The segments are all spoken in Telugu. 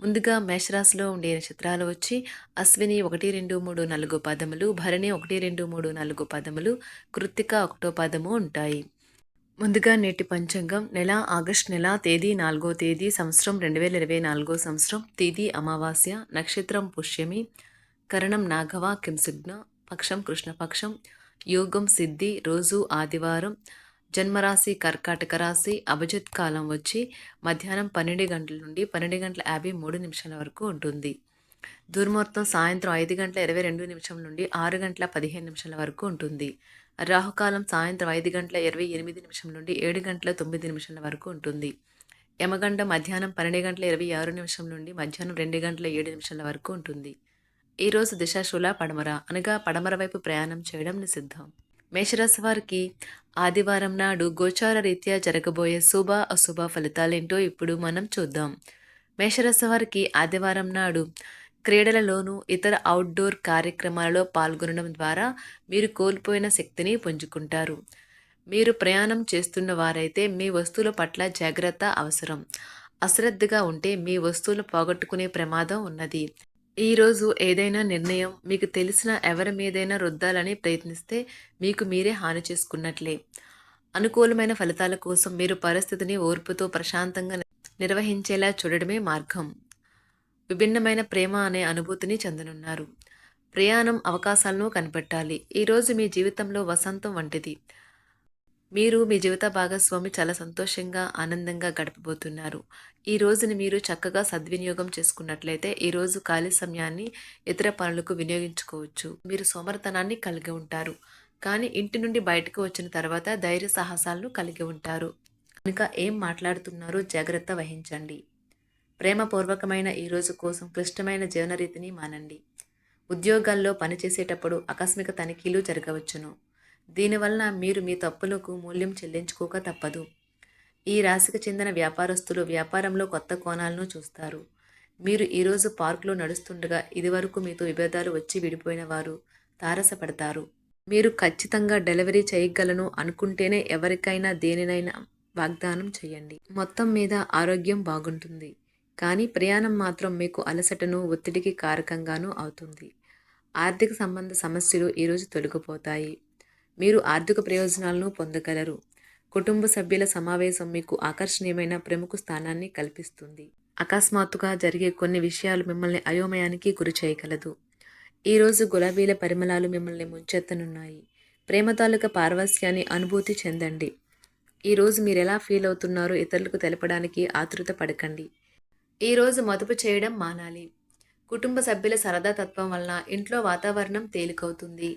ముందుగా మేషరాశిలో ఉండే నక్షత్రాలు వచ్చి అశ్విని ఒకటి రెండు మూడు నాలుగు పదములు భరణి ఒకటి రెండు మూడు నాలుగు పదములు కృత్తిక ఒకటో పదము ఉంటాయి. ముందుగా నేటి పంచాంగం నెల ఆగస్ట్ నెల తేదీ నాలుగో తేదీ సంవత్సరం రెండు వేల ఇరవై నాలుగో సంవత్సరం తేదీ అమావాస్య నక్షత్రం పుష్యమి కరణం నాగవ కింసుగ్న పక్షం కృష్ణపక్షం యోగం సిద్ధి రోజు ఆదివారం జన్మరాశి కర్కాటక రాశి అభిజిత్ కాలం వచ్చి మధ్యాహ్నం పన్నెండు గంటల నుండి పన్నెండు గంటల యాభై మూడు నిమిషాల వరకు ఉంటుంది. దుర్ముహూర్తం సాయంత్రం ఐదు గంటల ఇరవై రెండు నిమిషం నుండి ఆరు గంటల పదిహేను నిమిషాల వరకు ఉంటుంది. రాహుకాలం సాయంత్రం ఐదు గంటల ఇరవై ఎనిమిది నిమిషం నుండి ఏడు గంటల తొమ్మిది నిమిషాల వరకు ఉంటుంది. యమగండ మధ్యాహ్నం పన్నెండు గంటల ఇరవై ఆరు నిమిషం నుండి మధ్యాహ్నం రెండు గంటల ఏడు నిమిషాల వరకు ఉంటుంది. ఈరోజు దిశాశూల పడమర అనగా పడమర వైపు ప్రయాణం చేయడం నిషిద్ధం. మేషరాశి వారికి ఆదివారం నాడు గోచార రీత్యా జరగబోయే శుభ అశుభ ఫలితాలేంటో ఇప్పుడు మనం చూద్దాం. మేషరాశి వారికి ఆదివారం నాడు క్రీడలలోనూ ఇతర అవుట్డోర్ కార్యక్రమాలలో పాల్గొనడం ద్వారా మీరు కోల్పోయిన శక్తిని పుంజుకుంటారు. మీరు ప్రయాణం చేస్తున్న వారైతే మీ వస్తువుల పట్ల జాగ్రత్త అవసరం. అశ్రద్ధగా ఉంటే మీ వస్తువులు పోగొట్టుకునే ప్రమాదం ఉన్నది. ఈరోజు ఏదైనా నిర్ణయం మీకు తెలిసిన ఎవరి మీదైనా రుద్దాలని ప్రయత్నిస్తే మీకు మీరే హాని చేసుకున్నట్లే. అనుకూలమైన ఫలితాల కోసం మీరు పరిస్థితిని ఓర్పుతో ప్రశాంతంగా నిర్వహించేలా చూడడమే మార్గం. విభిన్నమైన ప్రేమ అనే అనుభూతిని చెందనున్నారు. ప్రయాణం అవకాశాలను కనిపెట్టాలి. ఈరోజు మీ జీవితంలో వసంతం వంటిది. మీరు మీ జీవిత భాగస్వామి చాలా సంతోషంగా ఆనందంగా గడపబోతున్నారు. ఈ రోజుని మీరు చక్కగా సద్వినియోగం చేసుకున్నట్లయితే ఈ రోజు ఖాళీ సమయాన్ని ఇతర పనులకు వినియోగించుకోవచ్చు. మీరు సోమరతనాన్ని కలిగి ఉంటారు. కానీ ఇంటి నుండి బయటకు వచ్చిన తర్వాత ధైర్య సాహసాలను కలిగి ఉంటారు. కనుక ఏం మాట్లాడుతున్నారో జాగ్రత్త వహించండి. ప్రేమపూర్వకమైన ఈ రోజు కోసం క్లిష్టమైన జీవనరీతిని మానండి. ఉద్యోగాల్లో పనిచేసేటప్పుడు ఆకస్మిక తనిఖీలు జరగవచ్చును. దీనివలన మీరు మీ తప్పులకు మూల్యం చెల్లించుకోక తప్పదు. ఈ రాశికి చెందిన వ్యాపారస్తులు వ్యాపారంలో కొత్త కోణాలను చూస్తారు. మీరు ఈరోజు పార్కులో నడుస్తుండగా ఇదివరకు మీతో విభేదాలు వచ్చి విడిపోయిన వారు తారసపడతారు. మీరు ఖచ్చితంగా డెలివరీ చేయగలను అనుకుంటేనే ఎవరికైనా దేనినైనా వాగ్దానం చేయండి. మొత్తం మీద ఆరోగ్యం బాగుంటుంది. కానీ ప్రయాణం మాత్రం మీకు అలసటను ఒత్తిడికి కారకంగానూ అవుతుంది. ఆర్థిక సంబంధ సమస్యలు ఈరోజు తొలగిపోతాయి. మీరు ఆర్థిక ప్రయోజనాలను పొందగలరు. కుటుంబ సభ్యుల సమావేశం మీకు ఆకర్షణీయమైన ప్రముఖ స్థానాన్ని కల్పిస్తుంది. అకస్మాత్తుగా జరిగే కొన్ని విషయాలు మిమ్మల్ని అయోమయానికి గురి చేయగలదు. ఈరోజు గులాబీల పరిమళాలు మిమ్మల్ని ముంచెత్తనున్నాయి. ప్రేమ తాలూక పారవస్యాన్ని అనుభూతి చెందండి. ఈరోజు మీరు ఎలా ఫీల్ అవుతున్నారో ఇతరులకు తెలపడానికి ఆతృత పడకండి. ఈరోజు మదుపు చేయడం మానాలి. కుటుంబ సభ్యుల సరదా తత్వం వలన ఇంట్లో వాతావరణం తేలికవుతుంది.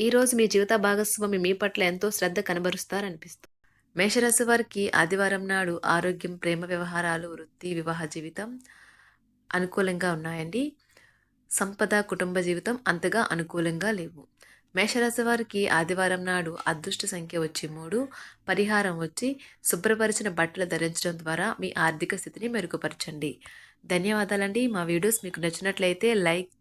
ఈరోజు మీ జీవిత భాగస్వామి మీ పట్ల ఎంతో శ్రద్ధ కనబరుస్తారనిపిస్తుంది మేషరాశి వారికి ఆదివారం నాడు ఆరోగ్యం ప్రేమ వ్యవహారాలు వృత్తి వివాహ జీవితం అనుకూలంగా ఉన్నాయండి. సంపద కుటుంబ జీవితం అంతగా అనుకూలంగా లేవు. మేషరాశి వారికి ఆదివారం నాడు అదృష్ట సంఖ్య వచ్చి మూడు పరిహారం వచ్చి శుభ్రపరిచిన బట్టలు ధరించడం ద్వారా మీ ఆర్థిక స్థితిని మెరుగుపరచండి. ధన్యవాదాలండి. మా వీడియోస్ మీకు నచ్చినట్లయితే లైక్